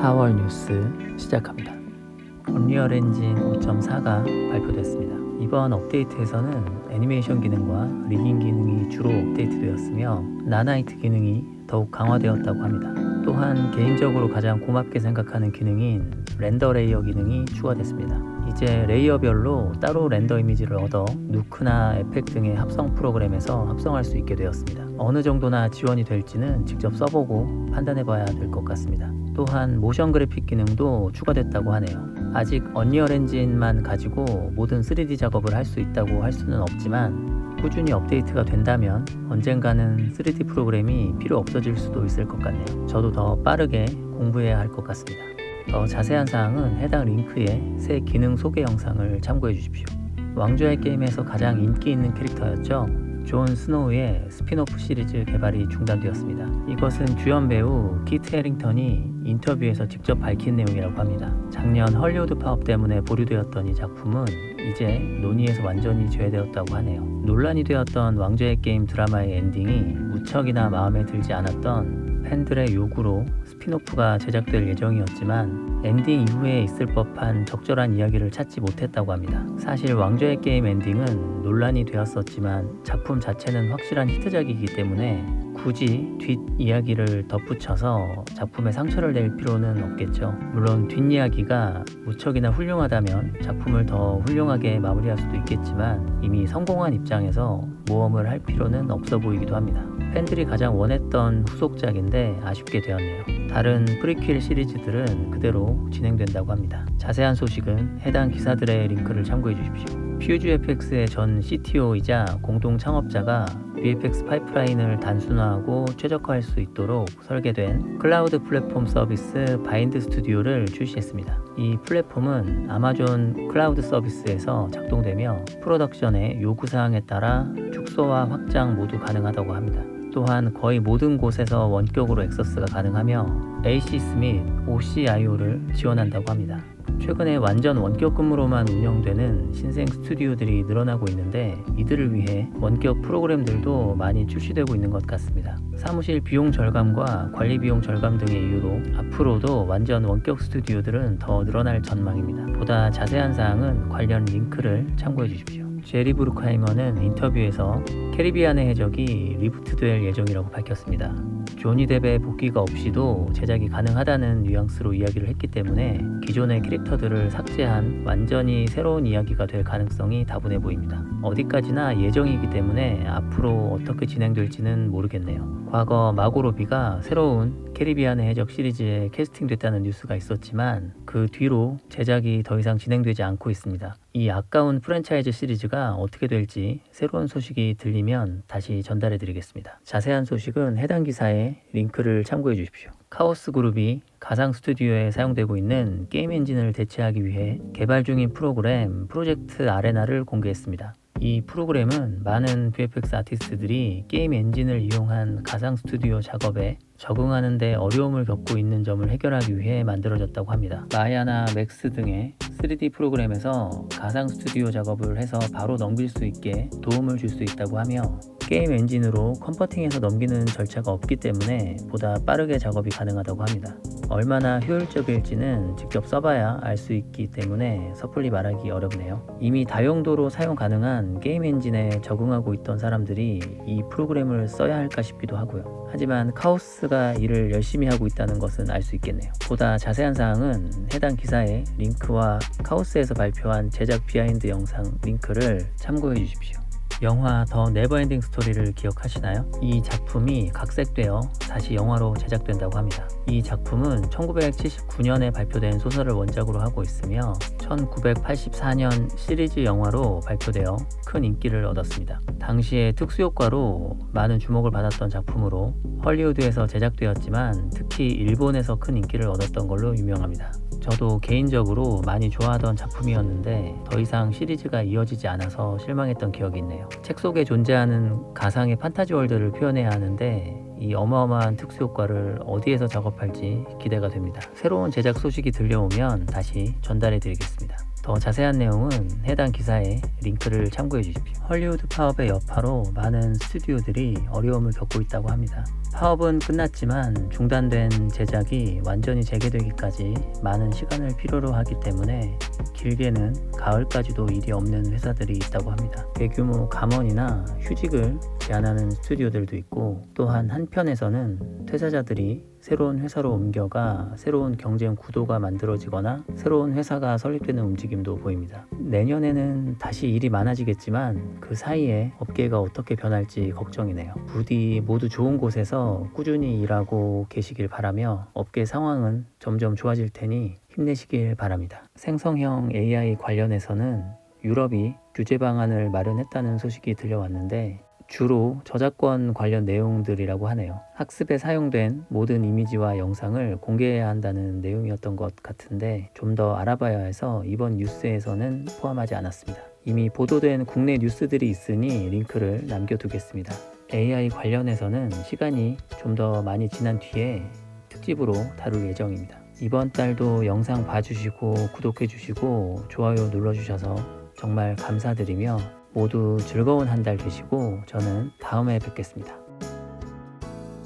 4월 뉴스 시작합니다. 언리얼 엔진 5.4가 발표됐습니다. 이번 업데이트에서는 애니메이션 기능과 리깅 기능이 주로 업데이트되었으며 나나이트 기능이 더욱 강화되었다고 합니다. 또한 개인적으로 가장 고맙게 생각하는 기능인 렌더 레이어 기능이 추가됐습니다. 이제 레이어별로 따로 렌더 이미지를 얻어 누크나 에펙 등의 합성 프로그램에서 합성할 수 있게 되었습니다. 어느 정도나 지원이 될지는 직접 써보고 판단해 봐야 될 것 같습니다. 또한 모션 그래픽 기능도 추가됐다고 하네요. 아직 언리얼 엔진만 가지고 모든 3D 작업을 할 수 있다고 할 수는 없지만 꾸준히 업데이트가 된다면 언젠가는 3D 프로그램이 필요 없어질 수도 있을 것 같네요. 저도 더 빠르게 공부해야 할 것 같습니다. 더 자세한 사항은 해당 링크에 새 기능 소개 영상을 참고해 주십시오. 왕좌의 게임에서 가장 인기 있는 캐릭터였죠. 존 스노우의 스피노프 시리즈 개발이 중단되었습니다. 이것은 주연 배우 키트 해링턴이 인터뷰에서 직접 밝힌 내용이라고 합니다. 작년 헐리우드 파업 때문에 보류되었던 이 작품은 이제 논의에서 완전히 제외되었다고 하네요. 논란이 되었던 왕좌의 게임 드라마의 엔딩이 무척이나 마음에 들지 않았던 팬들의 요구로 스피노프가 제작될 예정이었지만 엔딩 이후에 있을 법한 적절한 이야기를 찾지 못했다고 합니다. 사실 왕좌의 게임 엔딩은 논란이 되었었지만 작품 자체는 확실한 히트작이기 때문에 굳이 뒷 이야기를 덧붙여서 작품에 상처를 낼 필요는 없겠죠. 물론 뒷이야기가 무척이나 훌륭하다면 작품을 더 훌륭하게 마무리할 수도 있겠지만 이미 성공한 입장에서 모험을 할 필요는 없어 보이기도 합니다. 팬들이 가장 원했던 후속작인데 아쉽게 되었네요. 다른 프리퀄 시리즈들은 그대로 진행된다고 합니다. 자세한 소식은 해당 기사들의 링크를 참고해 주십시오. 퓨즈 FX의 전 CTO이자 공동 창업자가 VFX 파이프라인을 단순화하고 최적화할 수 있도록 설계된 클라우드 플랫폼 서비스 바인드 스튜디오를 출시했습니다. 이 플랫폼은 아마존 클라우드 서비스에서 작동되며 프로덕션의 요구사항에 따라 축소와 확장 모두 가능하다고 합니다. 또한 거의 모든 곳에서 원격으로 액세스가 가능하며 ACS 및 OCIO를 지원한다고 합니다. 최근에 완전 원격 근무로만 운영되는 신생 스튜디오들이 늘어나고 있는데 이들을 위해 원격 프로그램들도 많이 출시되고 있는 것 같습니다. 사무실 비용 절감과 관리 비용 절감 등의 이유로 앞으로도 완전 원격 스튜디오들은 더 늘어날 전망입니다. 보다 자세한 사항은 관련 링크를 참고해 주십시오. 제리 브루카이머는 인터뷰에서 캐리비안의 해적이 리부트될 예정이라고 밝혔습니다. 조니 뎁의 복귀가 없이도 제작이 가능하다는 뉘앙스로 이야기를 했기 때문에 기존의 캐릭터들을 삭제한 완전히 새로운 이야기가 될 가능성이 다분해 보입니다. 어디까지나 예정이기 때문에 앞으로 어떻게 진행될지는 모르겠네요. 과거 마고로비가 새로운 캐리비안의 해적 시리즈에 캐스팅됐다는 뉴스가 있었지만 그 뒤로 제작이 더 이상 진행되지 않고 있습니다. 이 아까운 프랜차이즈 시리즈가 어떻게 될지 새로운 소식이 들리면 다시 전달해 드리겠습니다. 자세한 소식은 해당 기사에 링크를 참고해 주십시오. 카오스 그룹이 가상 스튜디오에 사용되고 있는 게임 엔진을 대체하기 위해 개발 중인 프로그램 프로젝트 아레나를 공개했습니다. 이 프로그램은 많은 VFX 아티스트들이 게임 엔진을 이용한 가상 스튜디오 작업에 적응하는 데 어려움을 겪고 있는 점을 해결하기 위해 만들어졌다고 합니다. 마야나 맥스 등의 3D 프로그램에서 가상 스튜디오 작업을 해서 바로 넘길 수 있게 도움을 줄 수 있다고 하며 게임 엔진으로 컴퍼팅해서 넘기는 절차가 없기 때문에 보다 빠르게 작업이 가능하다고 합니다. 얼마나 효율적일지는 직접 써봐야 알 수 있기 때문에 섣불리 말하기 어렵네요. 이미 다용도로 사용 가능한 게임 엔진에 적응하고 있던 사람들이 이 프로그램을 써야 할까 싶기도 하고요. 하지만 카오스가 일을 열심히 하고 있다는 것은 알 수 있겠네요. 보다 자세한 사항은 해당 기사에 링크와 카오스에서 발표한 제작 비하인드 영상 링크를 참고해 주십시오. 영화 더 네버엔딩 스토리를 기억하시나요? 이 작품이 각색되어 다시 영화로 제작된다고 합니다. 이 작품은 1979년에 발표된 소설을 원작으로 하고 있으며 1984년 시리즈 영화로 발표되어 큰 인기를 얻었습니다. 당시에 특수효과로 많은 주목을 받았던 작품으로 헐리우드에서 제작되었지만 특히 일본에서 큰 인기를 얻었던 걸로 유명합니다. 저도 개인적으로 많이 좋아하던 작품이었는데 더 이상 시리즈가 이어지지 않아서 실망했던 기억이 있네요. 책 속에 존재하는 가상의 판타지 월드를 표현해야 하는데 이 어마어마한 특수 효과를 어디에서 작업할지 기대가 됩니다. 새로운 제작 소식이 들려오면 다시 전달해 드리겠습니다. 더 자세한 내용은 해당 기사에 링크를 참고해 주십시오. 헐리우드 파업의 여파로 많은 스튜디오들이 어려움을 겪고 있다고 합니다. 파업은 끝났지만 중단된 제작이 완전히 재개되기까지 많은 시간을 필요로 하기 때문에 길게는 가을까지도 일이 없는 회사들이 있다고 합니다. 대규모 감원이나 휴직을 제안하는 스튜디오들도 있고 또한 한편에서는 퇴사자들이 새로운 회사로 옮겨가 새로운 경쟁 구도가 만들어지거나 새로운 회사가 설립되는 움직임도 보입니다. 내년에는 다시 일이 많아지겠지만 그 사이에 업계가 어떻게 변할지 걱정이네요. 부디 모두 좋은 곳에서 꾸준히 일하고 계시길 바라며 업계 상황은 점점 좋아질 테니 힘내시길 바랍니다. 생성형 AI 관련해서는 유럽이 규제 방안을 마련했다는 소식이 들려왔는데 주로 저작권 관련 내용들이라고 하네요. 학습에 사용된 모든 이미지와 영상을 공개해야 한다는 내용이었던 것 같은데 좀 더 알아봐야 해서 이번 뉴스에서는 포함하지 않았습니다. 이미 보도된 국내 뉴스들이 있으니 링크를 남겨두겠습니다. AI 관련해서는 시간이 좀 더 많이 지난 뒤에 특집으로 다룰 예정입니다. 이번 달도 영상 봐주시고 구독해주시고 좋아요 눌러주셔서 정말 감사드리며 모두 즐거운 한 달 되시고 저는 다음에 뵙겠습니다.